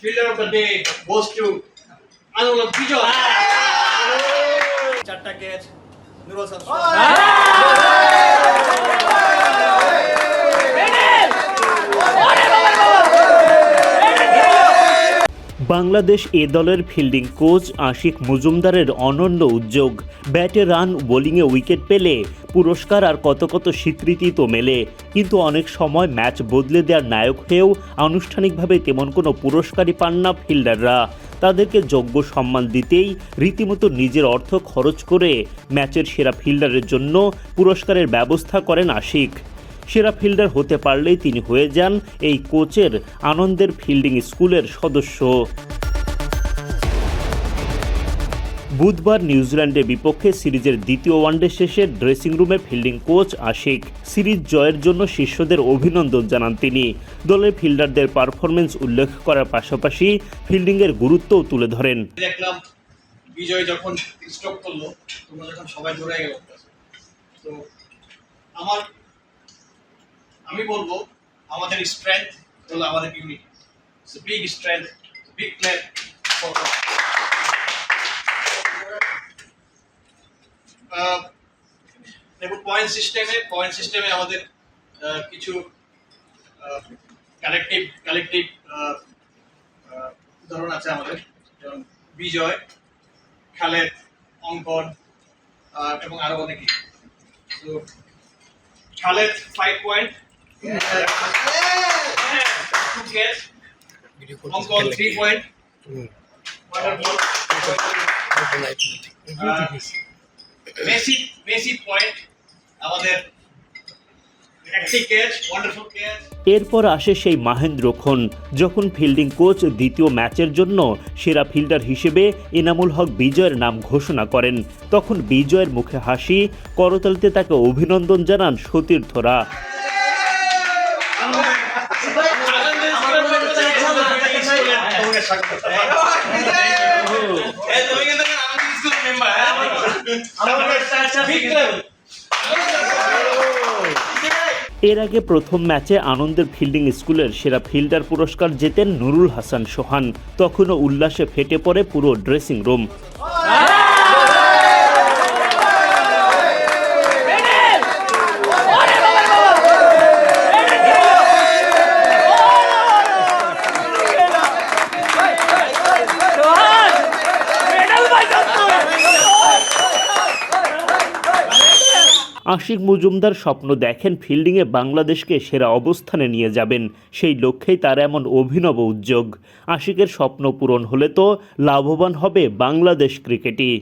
fielder of the day goes to Anul Bijoy. Chatta catch. Nurul Hasan Bangladesh এ দলের fielding coach Ashiq মজুমদারের অনন্য উদ্যোগ। ব্যাটে রান, বোলিংয়ে উইকেট পেলে পুরস্কার আর কত কত স্বীকৃতি তো মেলে। কিন্তু অনেক সময় ম্যাচ বদলে দেওয়ার নায়ক হয়েও আনুষ্ঠানিকভাবে তেমন কোনো পুরস্কারই পান না ফিল্ডাররা। তাদেরকে যোগ্য সম্মান দিতেই রীতিমতো নিজের অর্থ খরচ করে ম্যাচের সেরা ফিল্ডারের জন্য পুরস্কারের ব্যবস্থা করেন আশিক। সেরা ফিল্ডার হতে পারলেই তিনি হয়ে যান এই কোচের আনন্দের ফিল্ডিং স্কুলের সদস্য। বুধবার নিউজিল্যান্ডের বিপক্ষে সিরিজের দ্বিতীয় ওয়ানডে শেষে ড্রেসিং রুমে ফিল্ডিং কোচ আশিক, সিরিজ জয়ের জন্য শিষ্যদের অভিনন্দন জানান তিনি। দলের ফিল্ডারদের পারফরমেন্স উল্লেখ করার পাশাপাশি ফিল্ডিংয়ের গুরুত্বও তুলে ধরেন। দেখলাম বিজয় যখন স্ট্রোক করল, তোমরা যখন সবাই গেল। তো আমার আমি বলব, আমাদের স্ট্রেংথ হলো আমাদের unity big strength big player দেখুন পয়েন্ট সিস্টেমে পয়েন্ট সিস্টেমে আমাদের কিছু কালেকটিভ কালেকটিভ উদাহরণ আছে আমাদের, যেমন বিজয়, খালেদ, অঙ্কন এবং আরও অনেকে তো খালেদ ফাইভ পয়েন্ট এরপর আসে সেই মাহেন্দ্রক্ষণ যখন ফিল্ডিং কোচ দ্বিতীয় ম্যাচের জন্য সেরা ফিল্ডার হিসেবে এনামুল হক বিজয়ের নাম ঘোষণা করেন। তখন বিজয়ের মুখে হাসি, করতালিতে তাকে অভিনন্দন জানান সতীর্থরা। এর আগে প্রথম ম্যাচে আনন্দের ফিল্ডিং স্কুলের সেরা ফিল্ডার পুরস্কার জেতেন নুরুল হাসান সোহান। তখনও উল্লাসে ফেটে পড়ে পুরো ড্রেসিং রুম। আশিক মজুমদার স্বপ্ন দেখেন ফিল্ডিংয়ে বাংলাদেশকে সেরা অবস্থানে নিয়ে যাবেন। সেই লক্ষ্যেই তার এমন অভিনব উদ্যোগ। আশিকের স্বপ্ন পূরণ হলে তো লাভবান হবে বাংলাদেশ ক্রিকেটই।